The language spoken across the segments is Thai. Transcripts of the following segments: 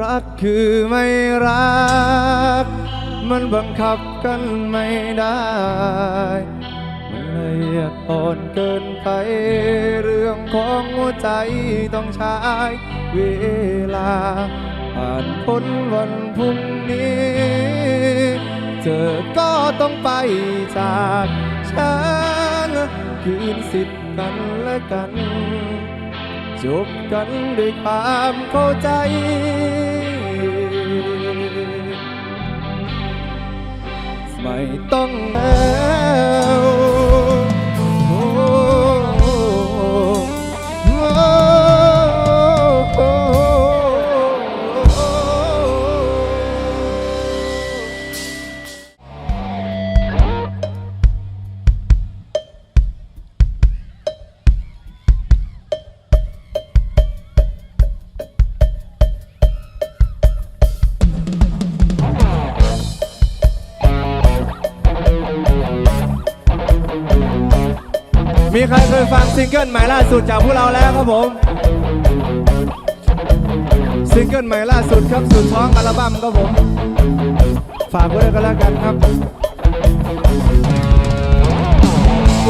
รักคือไม่รัก มันบังคับกันไม่ได้ มันละเอียดอ่อนเกินไป เรื่องของหัวใจต้องใช้เวลา ผ่านพ้นวันพรุ่งนี้เจอก็ต้องไปจากฉันคืนสิทธิ์กันและกัน จบกันด้วยความเข้าใจ ไม่ต้องแล้ว มีใครเคยฟังซิงเกิลใหม่ล่าสุดจากพวกเราแล้วครับผม ซิงเกิลใหม่ล่าสุดครับสุดท้องอัลบั้มครับผม ฝากไว้ก็แล้วกันครับโ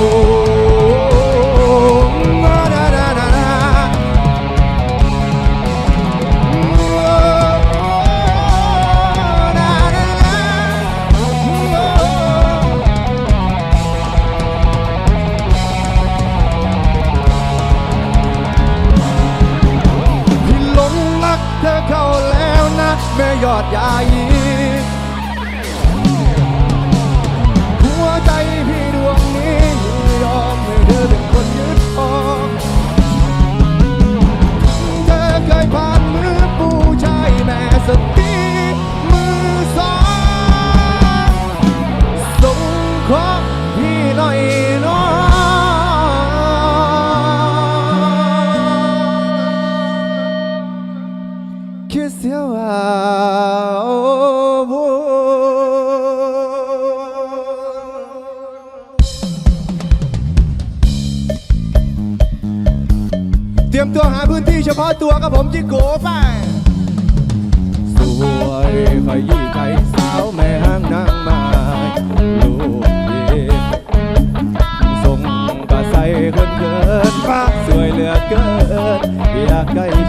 อ้ แม่ยอดยายิ้าะตัวกับผมจิโกไปสวยขยี้ใจสาวแม่ห้างนางไม้ลูกเย็นทรงกระใสเกินเกินสวยเหลือเกินอยากได้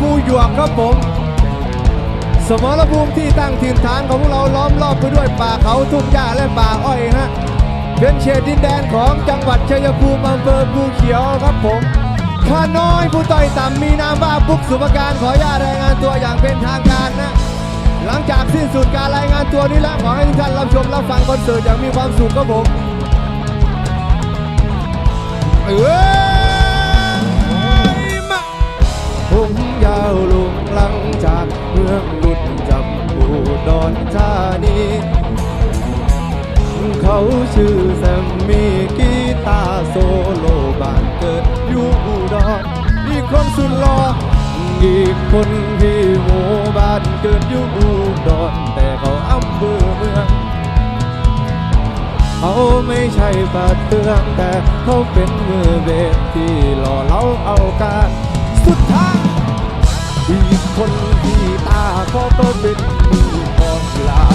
ภูหยวกครับผม สมรภูมิที่ตั้งถิ่นฐานของพวกเราล้อมรอบไปด้วยป่าเขาทุ่งหญ้าและป่าอ้อยฮะเป็นเขตดินแดนของจังหวัดชัยภูมิอำเภอภูเขียวครับผมข้าน้อยผู้ต่อยต่ำมีนามว่าปุ๊กสุภการขออนุญาตรายงานตัวอย่างเป็นทางการนะ หลังจากสิ้นสุดการรายงานตัวนี้แล้วขอให้ทุกท่านรับชมรับฟังคอนเสิร์ตอย่างมีความสุขครับผมเอ้ยาวลุงหลังจากเมืองบุญจำปูดอนธานีเขาชื่อแซมมี่กีตาโซโลบ้านเกิดอยู่อุดรอีกคนสุดหล่ออีกคนที่หมู่บ้านเกิดอยู่อุดรแต่เขาอำเภอเมืองเขาไม่ใช่ปาดเตืองแต่เขาเป็นมือเบสที่หล่อเล้าเอาการสุดท้าย อีกคนที่ตาเขาก็เป็นมืออ่อนลา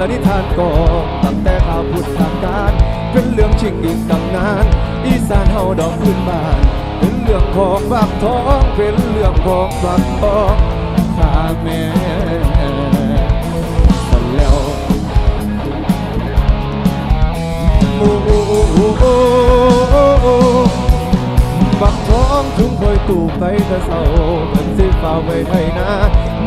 เว้าถึงละนิทานก่อตั้งแต่ข้าวพุทธทางการเป็นเรื่องชิงอีกตำนาน อีสานเฮาดอกพื้นบ้าน เป็นเรื่องของบักทองเป็นเรื่องของบักทองข้าแม่สแล้วโอ้โอ้โอ้โอ้บักท้องทุ่งคอยตู่ไปแต่เศร้าเหมือนสิเฝ้าไว้ไทยนา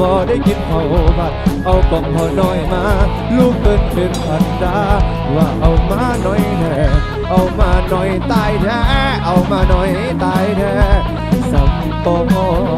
บ่ได้กินข้าวผัดเอาก่องพอน้อยมา ลูกเกินเป็นพันดา ว่าเอามาหน่อยแน่เอามาหน่อยตายแท้เอามาหน่อยตายแท้สัมปอ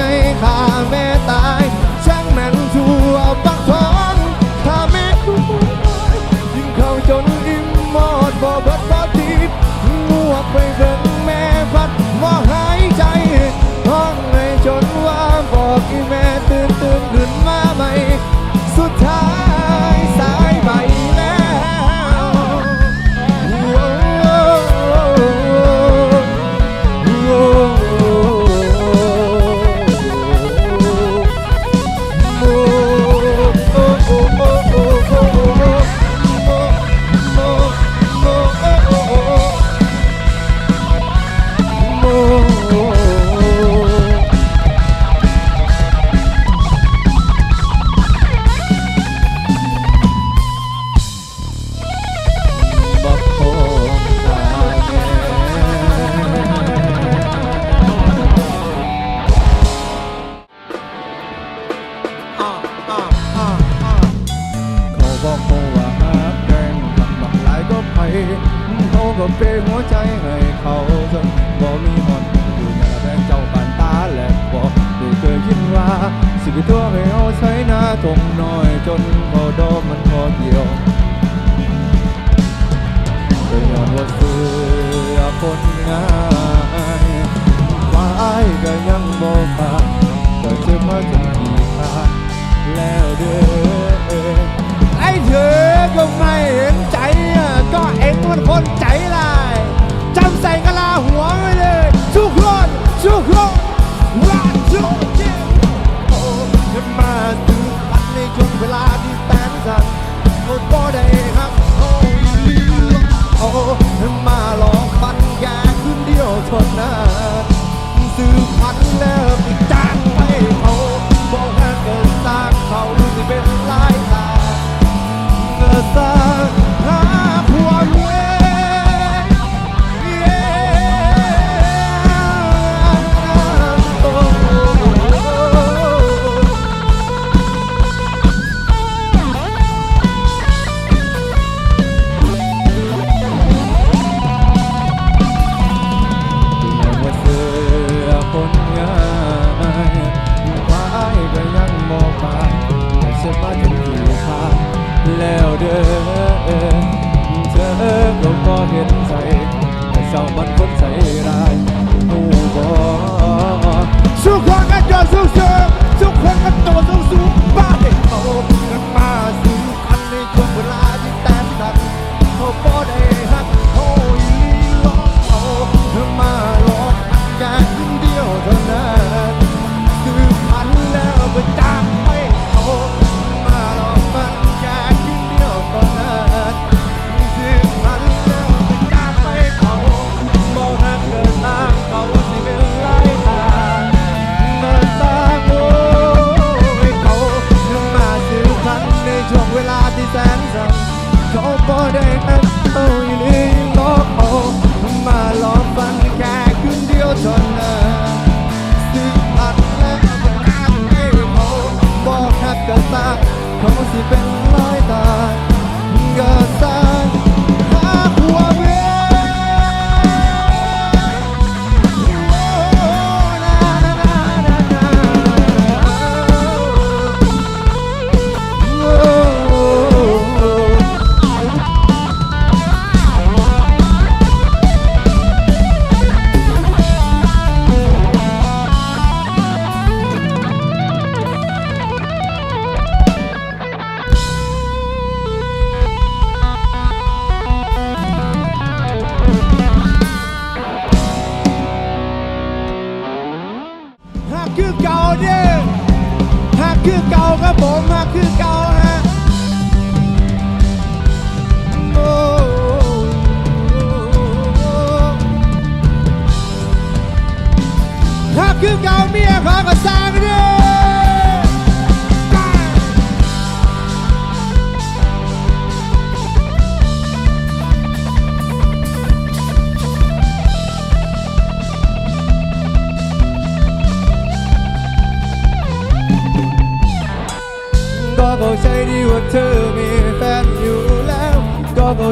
ใหญ่ข้าแม่ตา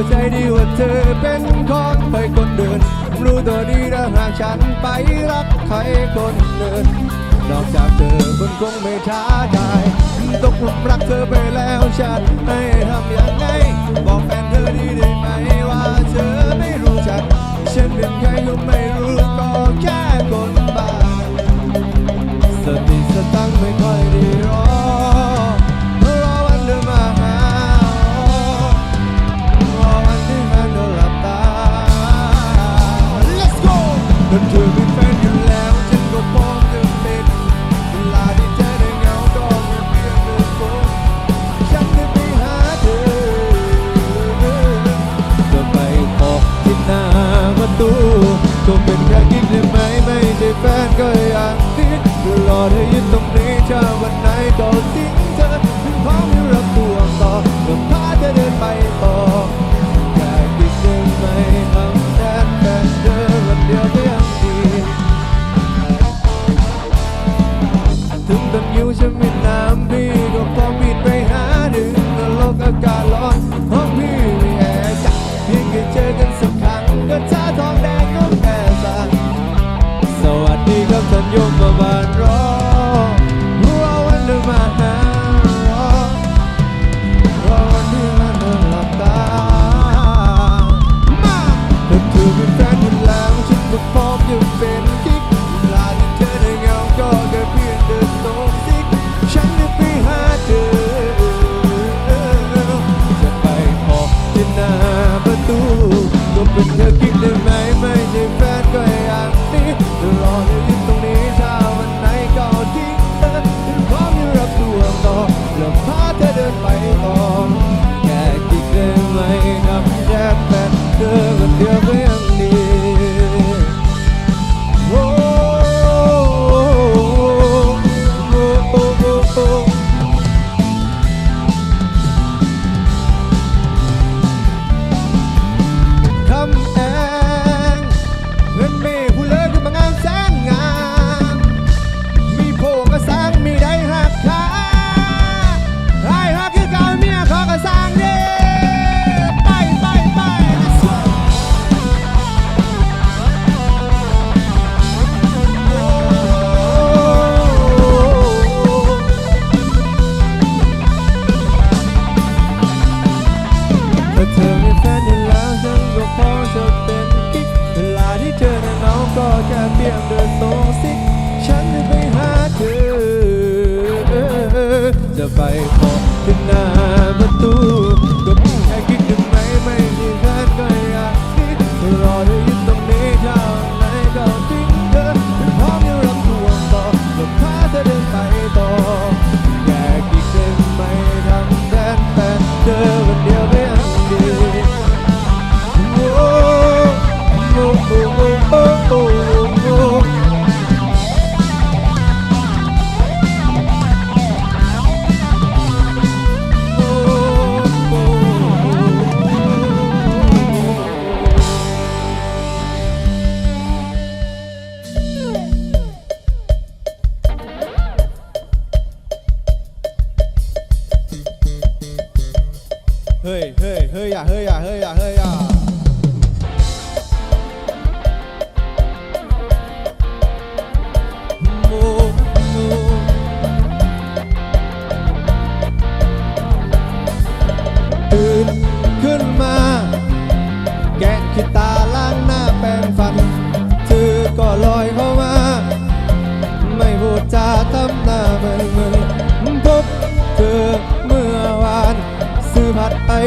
ใจดีว่าเธอเป็นคนงใครคนเดิน รู้ตัวดีแล้วหากฉันไปรักใครคนเดินนอกจากเธอคนคงไม่ท้าทายตกหลุมรักเธอไปแล้วฉันให้ทำยังไง บอกแฟนเธอดีได้ไหมว่าเธอไม่รู้จักฉันเป็นใครก็ไม่รู้ก็แค่คนบ้าสติสตังไม่ค่อยได้รอ happened to me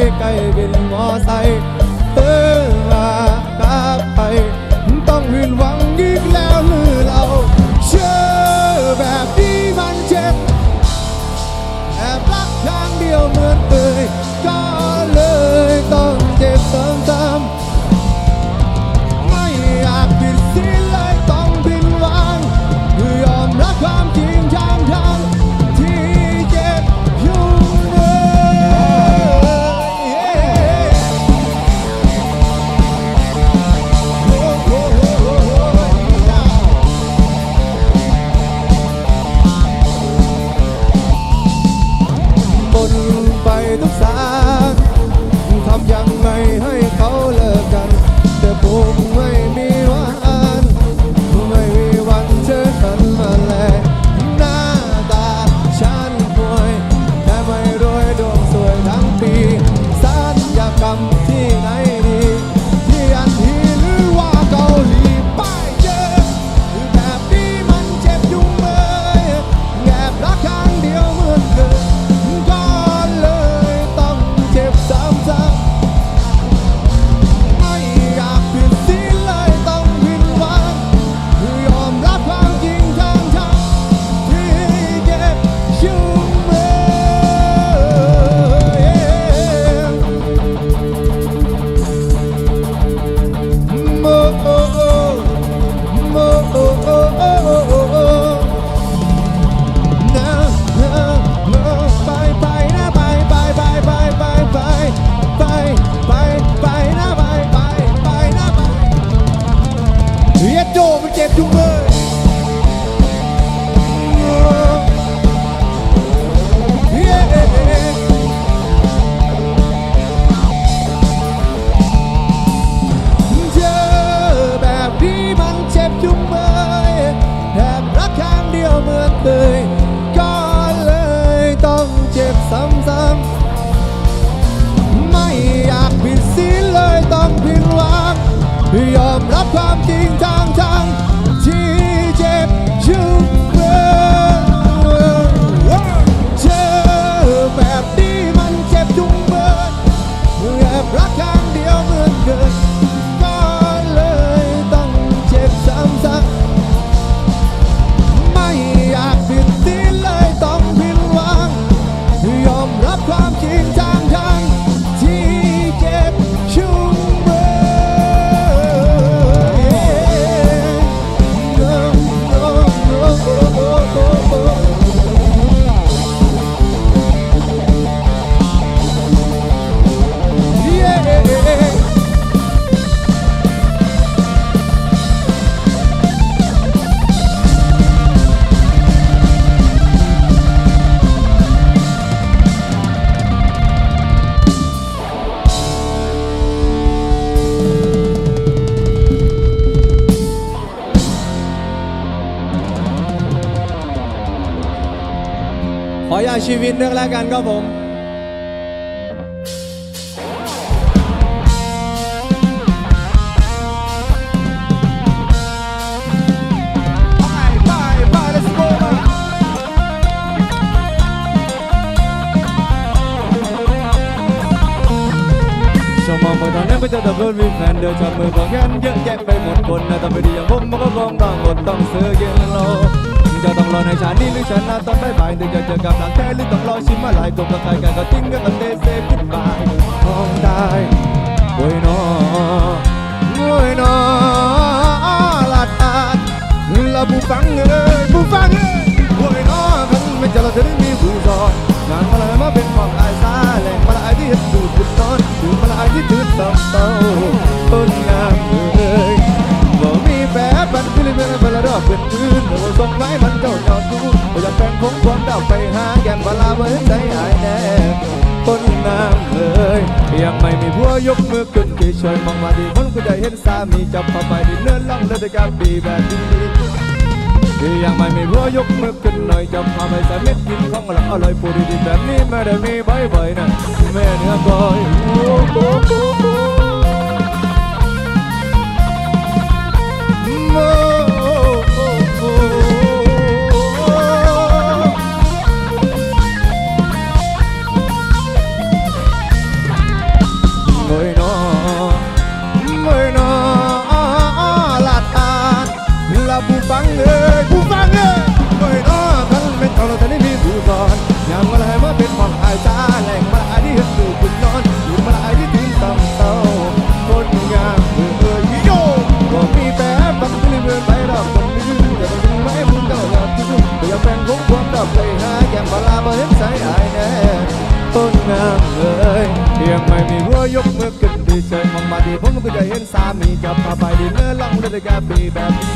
काय बिल मॉस आहे? โดเป็นเจ็บทุกเมื่อ ความจริงใจีวิตนึกแล้วกันครับผมก็จะดับเบินมีแฟนเดินจับมือบอกกันเยอะแยะไปหมดคนนแต่ไม่ดีอย่างผมมันก็คงต้องมดต้องซื้อเกินโล จะต้องรอในชาตินี้หรือชนะต้องบายบายถึงจะเจอกับหลังแท้หรือต้องรอชิมมาหลายตัวกับใครกันก็ทิ้งกันก็เตะเซฟบายมองได้โอ้ยนอโอ้ยนอลาดอาดละผู้ฟังเอ้ยผู้ฟังเอ้ยโอ้ยนอคันไม่เจอเราจะได้มีผู้สอนงานมาเลยมาเป็นของอายซาแหล่งมาลายที่เห็นดูดบุญนอนดูมาลายที่ถือตำเต้าต้นงามเอ้ย แปรปันฟิลิปปินเวลารอบเป็นคืนโอ้ส่งไว้มันเจ้าจอดดูบ่อยากแปลงคงความดาวไปหาแก้มบลาบ่เห็นใจหายแน่ต้นน้ำเอ้ยยังไม่มีผัวยกมือขึ้นที่ช่วยมองมาดีผมก็จะเห็นสามีจับเข้าไปดินเนื้อล่องเลยด้วยการปีแบบนี้ยังไม่มีผัวยกมือขึ้นหน่อยจับพาไปใส่เม็ดกินของเราอร่อยปูดีๆแบบนี้ไม่ได้มีบ่อยๆนะแม่เนื้อก้อยโอ้โห อบไปหาแก้มบลาบ่เห็นสายอายแน่ต้นงามเอ้ยยังไม่มีหัวยกมือขึ้นดีใจมองมาดีผมก็จะเห็นสามีจับพาไปดีเนื้อล่องเลยกับปีแบบนี้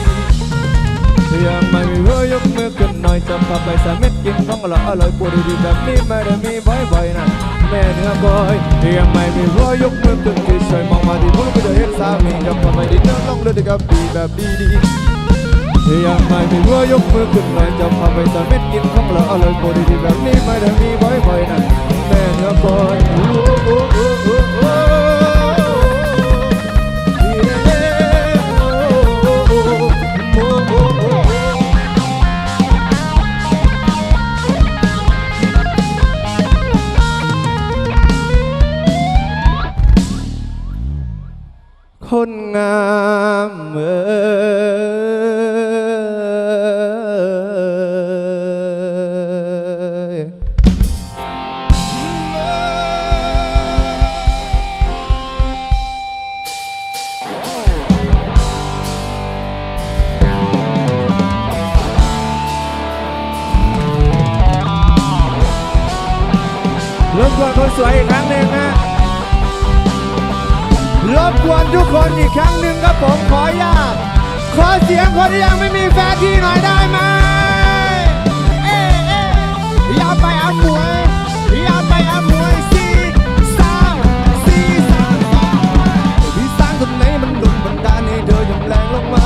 เพียงไม่มีหัวยกมือขึ้นหน่อยจับพาไปสามิดกินของเราอร่อยปวดดีแบบนี้ไม่ได้มีบ่อยๆนะแม่เนื้อก้อยเพียงไม่มีหัวยกมือขึ้นดีใจมองมาดีผมก็จะเห็นสามีจับพาไปดีเนื้อล่องเลยกับปีแบบดี ๆยังไม่มีหัวยกมือขึ้นหน่อยจะพาไปตอนเม็ดกินของเราอร่อยโปรดีแบบนี้ไม่ได้มีบ่อยๆนะแม่เนื้อคอยโอ้โอ้โอ้โอ้โอ้เย้โอ้โอ้โอ้โอ้โอ้โอ้คนงามเอ่ สวยอีกครั้งหนึ่งฮะรบกวนทุกคนอีกครั้งหนึ่งครับผมขออนุญาตขอเสียงคนที่ยังไม่มีแฟนที่หน่อยได้ไหมเอ๊ะเอ๊ะอย่าไปอัมวยอย่าไปอัมวยสี่สามสี่สามสองพี่สร้างตรงไหนมันดุนบันดาลให้เธอยังแรงลงมา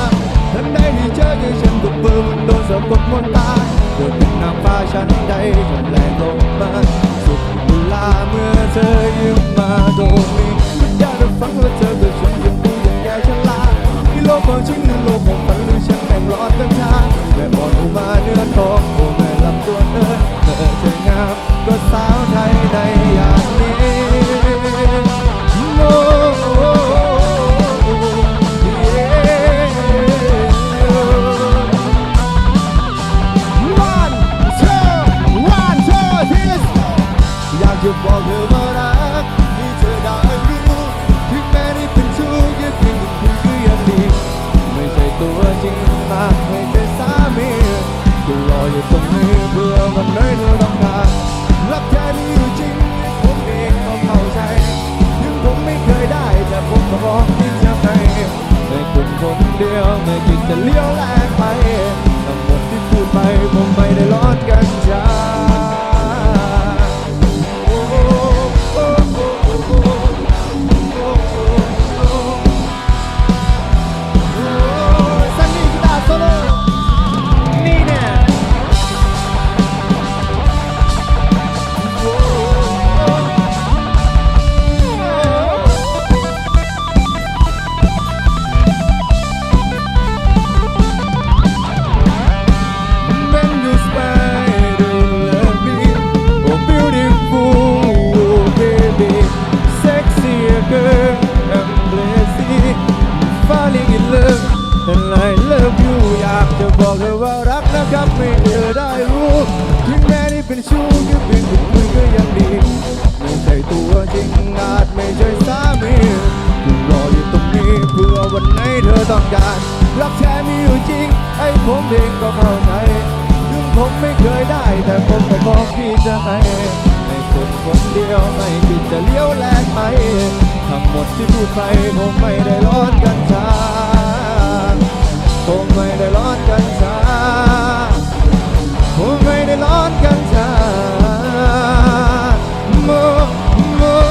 ทันใดที่เจอคือฉันถูกปืนมันโดนสะกดมนตาเกิดเป็นนางฟ้าชั้นใดจนแรงลงมาสุด เวามื่อเธอยืมมาตรงนี้อยากจะฟังว่าเธอคือฉันยังดูอย่างแย่ฉลาที่โลกของฉันคือโลก ผม ต้องการรักแท้มีอยู่จริงไอ้ผมเองก็เข้าใจถึงผมไม่เคยได้ แต่ผมก็บอกพี่จะให้ให้คนคนเดียวไม่คิดจะเลี้ยวแลกไปทั้งหมดที่พูดไปผมไม่ได้ร้อนกันชาผมไม่ได้ร้อนกันชาผมไม่ได้ร้อนกันชา more.